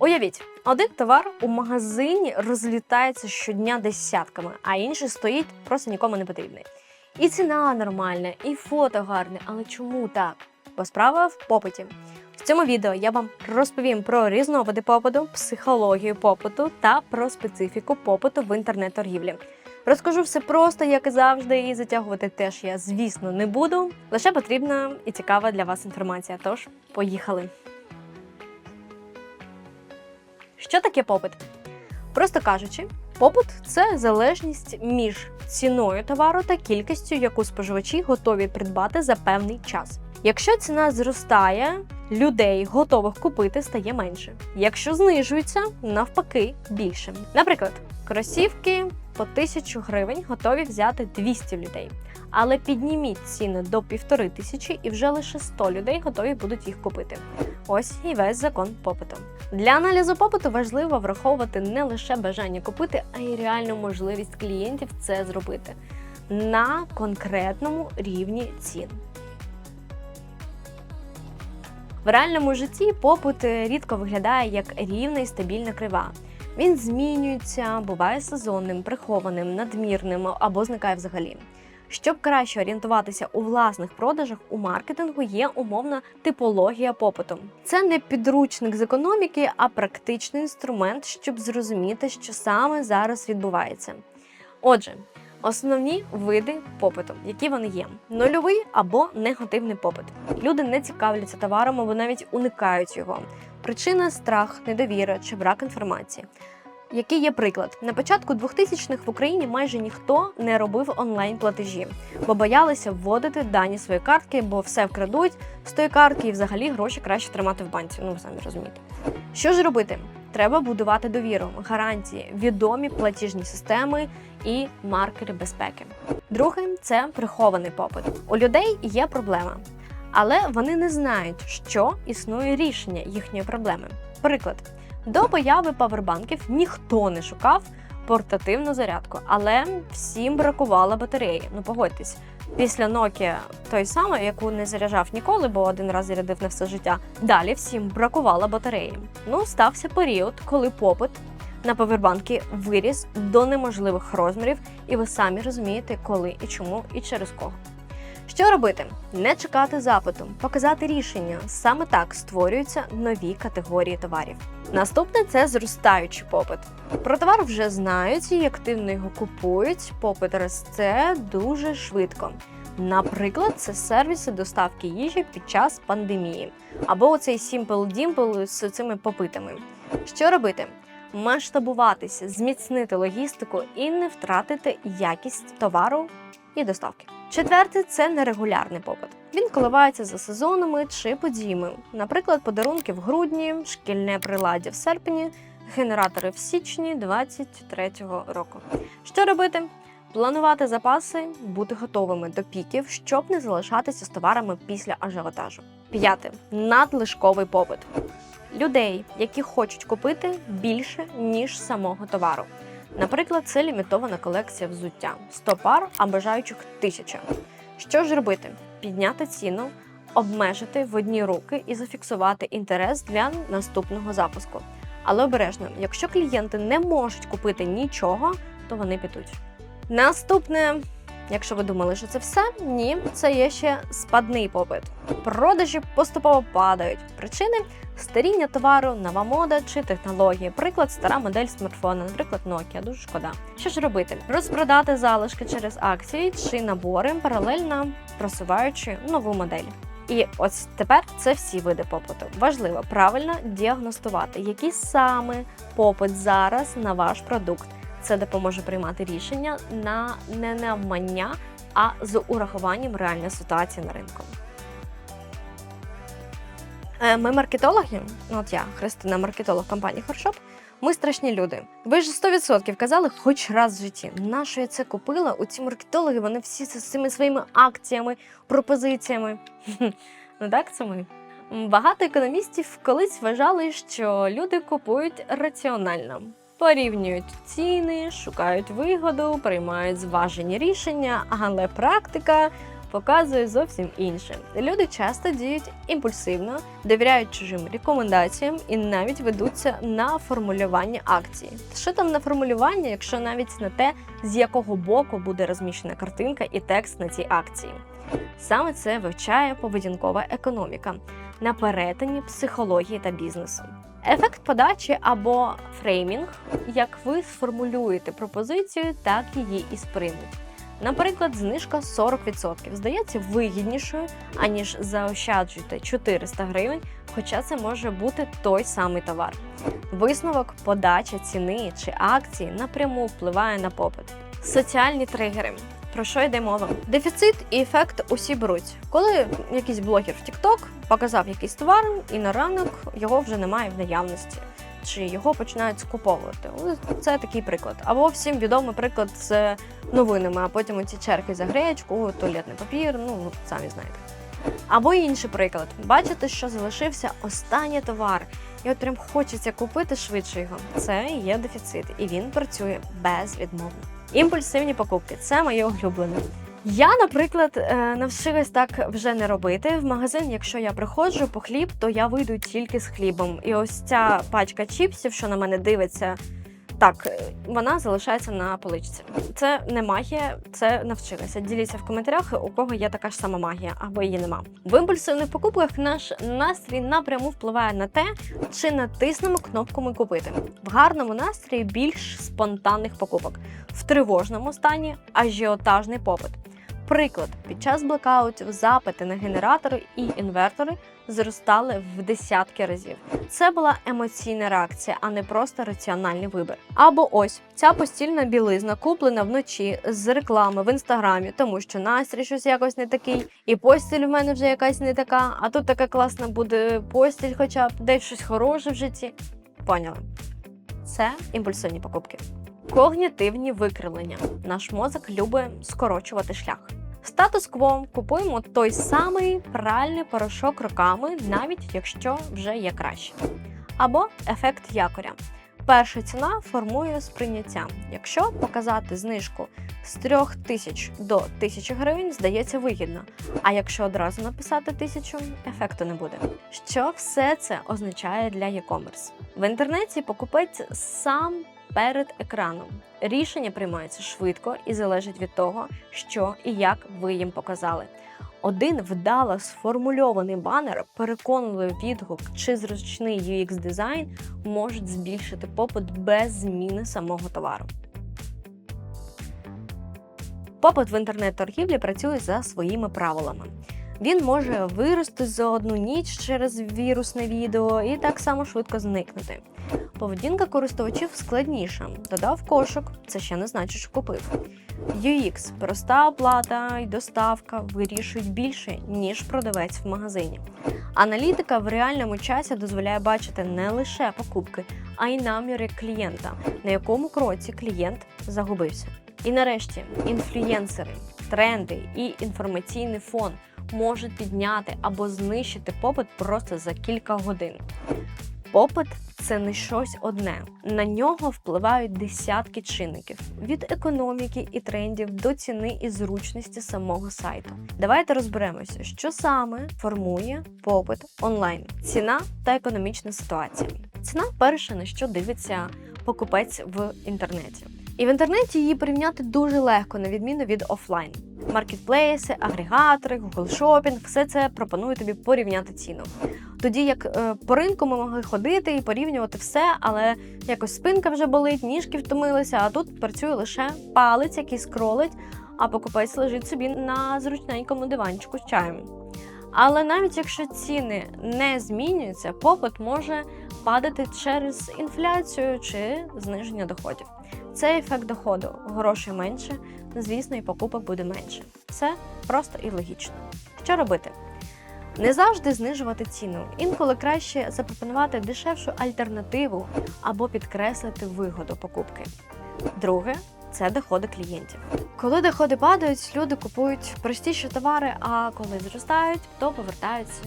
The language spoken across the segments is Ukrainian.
Уявіть, один товар у магазині розлітається щодня десятками, а інший стоїть просто нікому не потрібний. І ціна нормальна, і фото гарне. Але чому так? Бо справа в попиті. В цьому відео я вам розповім про різновиди попиту, психологію попиту та про специфіку попиту в інтернет-торгівлі. Розкажу все просто, як і завжди, і затягувати теж я, звісно, не буду. Лише потрібна і цікава для вас інформація. Тож, поїхали. Що таке попит? Просто кажучи, попит це залежність між ціною товару та кількістю, яку споживачі готові придбати за певний час. Якщо ціна зростає, людей, готових купити, стає менше. Якщо знижується, навпаки, більше. Наприклад, кросівки по 1000 гривень готові взяти 200 людей. Але підніміть ціни до півтори тисячі, і вже лише 100 людей готові будуть їх купити. Ось і весь закон попиту. Для аналізу попиту важливо враховувати не лише бажання купити, а й реальну можливість клієнтів це зробити на конкретному рівні цін. В реальному житті попит рідко виглядає як рівна і стабільна крива. Він змінюється, буває сезонним, прихованим, надмірним або зникає взагалі. Щоб краще орієнтуватися у власних продажах у маркетингу, є умовна типологія попиту. Це не підручник з економіки, а практичний інструмент, щоб зрозуміти, що саме зараз відбувається. Отже, основні види попиту, які вони є: нульовий або негативний попит. Люди не цікавляться товаром або навіть уникають його. Причина страх, недовіра чи брак інформації. Який є приклад? На початку 2000-х в Україні майже ніхто не робив онлайн-платежі, бо боялися вводити дані своєї картки, бо все вкрадуть з тої картки і взагалі гроші краще тримати в банці. Ну ви самі розумієте. Що ж робити? Треба будувати довіру, гарантії, відомі платіжні системи і маркери безпеки. Другим це прихований попит. У людей є проблема, але вони не знають, що існує рішення їхньої проблеми. Приклад. До появи павербанків ніхто не шукав портативну зарядку, але всім бракувало батареї. Ну погодьтесь, після Nokia той самий, яку не заряджав ніколи, бо один раз зарядив на все життя. Далі всім бракувало батареї. Ну, стався період, коли попит на павербанки виріс до неможливих розмірів, і ви самі розумієте, коли і чому, і через кого. Що робити? Не чекати запиту, показати рішення. Саме так створюються нові категорії товарів. Наступне це зростаючий попит. Про товар вже знають і активно його купують. Попит росте дуже швидко. Наприклад, це сервіси доставки їжі під час пандемії, або оцей Simple Dimple з цими попитами. Що робити? Масштабуватися, зміцнити логістику і не втратити якість товару і доставки. Четверте це нерегулярний попит. Він коливається за сезонами чи подіями, наприклад, подарунки в грудні, шкільне приладдя в серпні, генератори в січні 2023 року. Що робити? Планувати запаси, бути готовими до піків, щоб не залишатися з товарами після ажіотажу. П'яте надлишковий попит людей, які хочуть купити більше ніж самого товару. Наприклад, це лімітована колекція взуття 100 пар, а бажаючих тисяча. Що ж робити? Підняти ціну, обмежити в одні руки і зафіксувати інтерес для наступного запуску. Але обережно, якщо клієнти не можуть купити нічого, то вони підуть. Наступне, якщо ви думали, що це все, ні, це є ще спадний попит. Продажі поступово падають. Причини старіння товару, нова мода чи технології. Приклад, стара модель смартфона, наприклад, Nokia. Дуже шкода. Що ж робити? Розпродати залишки через акції чи набори, паралельно просуваючи нову модель. І ось тепер це всі види попиту. Важливо правильно діагностувати, який саме попит зараз на ваш продукт. Це допоможе приймати рішення на не навмання, а з урахуванням реальної ситуації на ринку. Е, Ми маркетологи, от я, Христина, маркетолог компанії Хоршоп. Ми страшні люди. Ви ж 100% казали хоч раз в житті. На що я це купила? У ці маркетологи вони всі з цими своїми акціями, пропозиціями. Ну так, це ми. Багато економістів колись вважали, що люди купують раціонально. Порівнюють ціни, шукають вигоду, приймають зважені рішення, але практика показує зовсім інше. Люди часто діють імпульсивно, довіряють чужим рекомендаціям і навіть ведуться на формулювання акції. Що там на формулювання, якщо навіть на те, з якого боку буде розміщена картинка і текст на цій акції? Саме це вивчає поведінкова економіка на перетині психології та бізнесу. Ефект подачі або фреймінг, як ви сформулюєте пропозицію, так її і сприймуть. Наприклад, знижка 40% здається вигіднішою, аніж заощаджуйте 400 гривень, хоча це може бути той самий товар. Висновок подача ціни чи акції напряму впливає на попит. Соціальні тригери. Про що йде мова? Дефіцит і ефект усі беруть. Коли якийсь блогер в TikTok показав якийсь товар, і на ранок його вже немає в наявності, чи його починають скуповувати. Це такий приклад. Або всім відомий приклад з новинами, а потім оці черги за гречку, туалетний папір, ну самі знаєте. Або інший приклад. Бачите, що залишився останній товар, і от прям хочеться купити швидше його. Це є дефіцит, і він працює безвідмовно. Імпульсивні покупки це моє улюблене. Я, наприклад, е, навчилась так вже не робити. В магазин, якщо я приходжу по хліб, то я вийду тільки з хлібом. І ось ця пачка чіпсів, що на мене дивиться, так, е, вона залишається на поличці. Це не магія, це навчилася. Діліться в коментарях, у кого є така ж сама магія, або її нема. В імпульсивних покупках наш настрій напряму впливає на те, чи натиснемо кнопку ми купити. В гарному настрої більш спонтанних покупок, в тривожному стані ажіотажний попит. Приклад, під час блекаутів запити на генератори і інвертори зростали в десятки разів. Це була емоційна реакція, а не просто раціональний вибір. Або ось ця постільна білизна куплена вночі з реклами в інстаграмі, тому що настрій щось якось не такий, і постіль в мене вже якась не така. А тут така класна буде постіль, хоча б десь щось хороше в житті. Поняли? Це імпульсивні покупки. Когнітивні викривлення. Наш мозок любить скорочувати шлях. Статус-кво купуємо той самий пральний порошок роками, навіть якщо вже є краще. Або ефект якоря. Перша ціна формує сприйняття. Якщо показати знижку з 3 тисяч до 1000 гривень, здається вигідно. А якщо одразу написати тисячу, ефекту не буде. Що все це означає для e-commerce? В інтернеті покупець сам перед екраном. Рішення приймаються швидко і залежить від того, що і як ви їм показали. Один вдало сформульований банер, переконливий відгук чи зручний UX дизайн можуть збільшити попит без зміни самого товару. Попит в інтернет-торгівлі працює за своїми правилами. Він може вирости за одну ніч через вірусне відео і так само швидко зникнути. Поведінка користувачів складніша. Додав кошик, це ще не значить, що купив. UX – проста оплата і доставка вирішують більше, ніж продавець в магазині. Аналітика в реальному часі дозволяє бачити не лише покупки, а й наміри клієнта, на якому кроці клієнт загубився. І нарешті інфлюєнсери, тренди і інформаційний фон можуть підняти або знищити попит просто за кілька годин. Попит це не щось одне. На нього впливають десятки чинників від економіки і трендів до ціни і зручності самого сайту. Давайте розберемося, що саме формує попит онлайн: ціна та економічна ситуація. Ціна перше на що дивиться покупець в інтернеті. І в інтернеті її порівняти дуже легко, на відміну від офлайн. Маркетплейси, агрегатори, Google Shopping – все це пропонує тобі порівняти ціну. Тоді як е, по ринку ми могли ходити і порівнювати все, але якось спинка вже болить, ніжки втомилися, а тут працює лише палець, який скролить, а покупець лежить собі на зручненькому диванчику з чаєм. Але навіть якщо ціни не змінюються, попит може падати через інфляцію чи зниження доходів. Це ефект доходу. Грошей менше, звісно, і покупок буде менше. Все просто і логічно. Що робити? Не завжди знижувати ціну. Інколи краще запропонувати дешевшу альтернативу або підкреслити вигоду покупки. Друге це доходи клієнтів. Коли доходи падають, люди купують простіші товари, а коли зростають, то повертається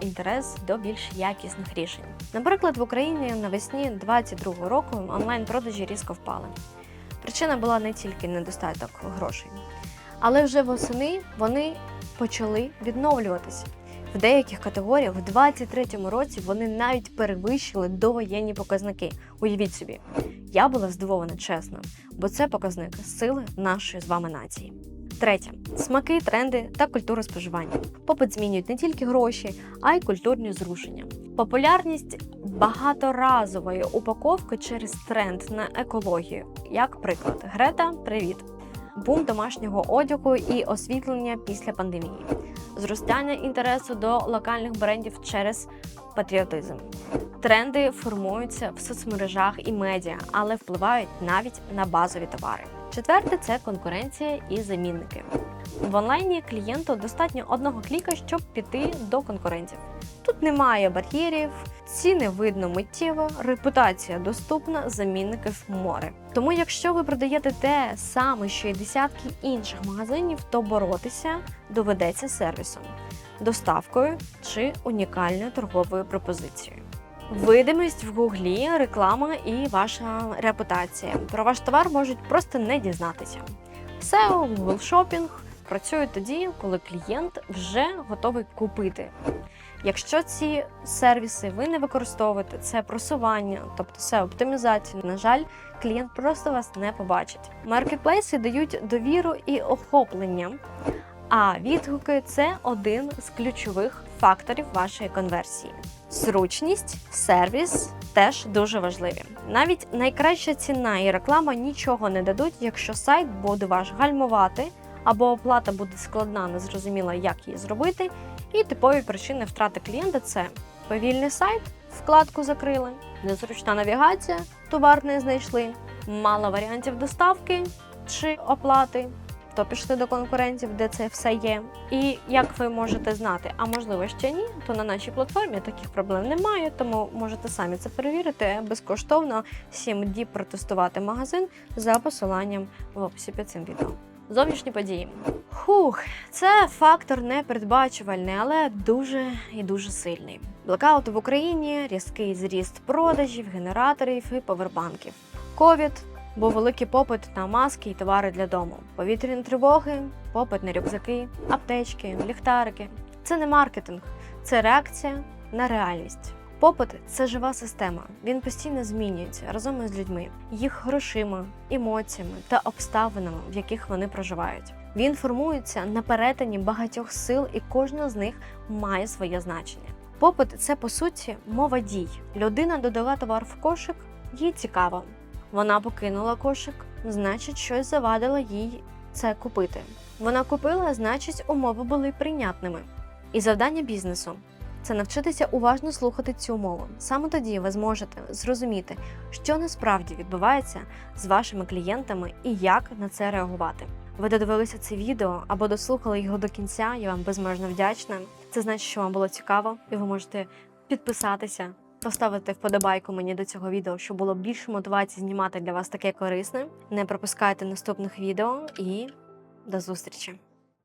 інтерес до більш якісних рішень. Наприклад, в Україні навесні 2022 року онлайн-продажі різко впали. Причина була не тільки недостаток грошей, Але вже восени вони почали відновлюватися. В деяких категоріях в 2023 році вони навіть перевищили довоєнні показники. Уявіть собі, я була здивована чесно, бо це показник сили нашої з вами нації. Третє смаки, тренди та культура споживання. Попит змінюють не тільки гроші, а й культурні зрушення. Популярність багаторазової упаковки через тренд на екологію. Як приклад, Грета, привіт! Бум домашнього одягу і освітлення після пандемії, зростання інтересу до локальних брендів через патріотизм. Тренди формуються в соцмережах і медіа, але впливають навіть на базові товари. Четверте це конкуренція і замінники. В онлайні клієнту достатньо одного кліка, щоб піти до конкурентів. Тут немає бар'єрів, ціни видно миттєво, репутація доступна, замінників море. Тому, якщо ви продаєте те саме, що й десятки інших магазинів, то боротися доведеться сервісом, доставкою чи унікальною торговою пропозицією. Видимість в гуглі, реклама і ваша репутація. Про ваш товар можуть просто не дізнатися. SEO, Google Shopping працює тоді, коли клієнт вже готовий купити. Якщо ці сервіси ви не використовуєте, це просування, тобто це оптимізація, на жаль, клієнт просто вас не побачить. Маркетплейси дають довіру і охоплення, а відгуки це один з ключових факторів вашої конверсії. Зручність, сервіс теж дуже важливі. Навіть найкраща ціна і реклама нічого не дадуть, якщо сайт буде ваш гальмувати, або оплата буде складна, незрозуміла, як її зробити. І типові причини втрати клієнта це повільний сайт, вкладку закрили, незручна навігація, товар не знайшли, мало варіантів доставки чи оплати. То пішли до конкурентів, де це все є. І як ви можете знати, а можливо ще ні, то на нашій платформі таких проблем немає, тому можете самі це перевірити безкоштовно 7 діб протестувати магазин за посиланням в описі під цим відео. Зовнішні події. Хух, це фактор непередбачувальний, але дуже і дуже сильний. Блекаут в Україні, різкий зріст продажів, генераторів і повербанків. Ковід, був великий попит на маски і товари для дому, повітряні тривоги, попит на рюкзаки, аптечки, ліхтарики. Це не маркетинг, це реакція на реальність. Попит це жива система. Він постійно змінюється разом із людьми, їх грошима, емоціями та обставинами, в яких вони проживають. Він формується на перетині багатьох сил, і кожна з них має своє значення. Попит це по суті мова дій. Людина додала товар в кошик, їй цікаво. Вона покинула кошик, значить, щось завадило їй це купити. Вона купила, значить, умови були прийнятними. І завдання бізнесу це навчитися уважно слухати цю мову. Саме тоді ви зможете зрозуміти, що насправді відбувається з вашими клієнтами і як на це реагувати. Ви додивилися це відео або дослухали його до кінця. Я вам безмежно вдячна. Це значить, що вам було цікаво, і ви можете підписатися, поставити вподобайку мені до цього відео, щоб було більше мотивації знімати для вас таке корисне. Не пропускайте наступних відео і до зустрічі!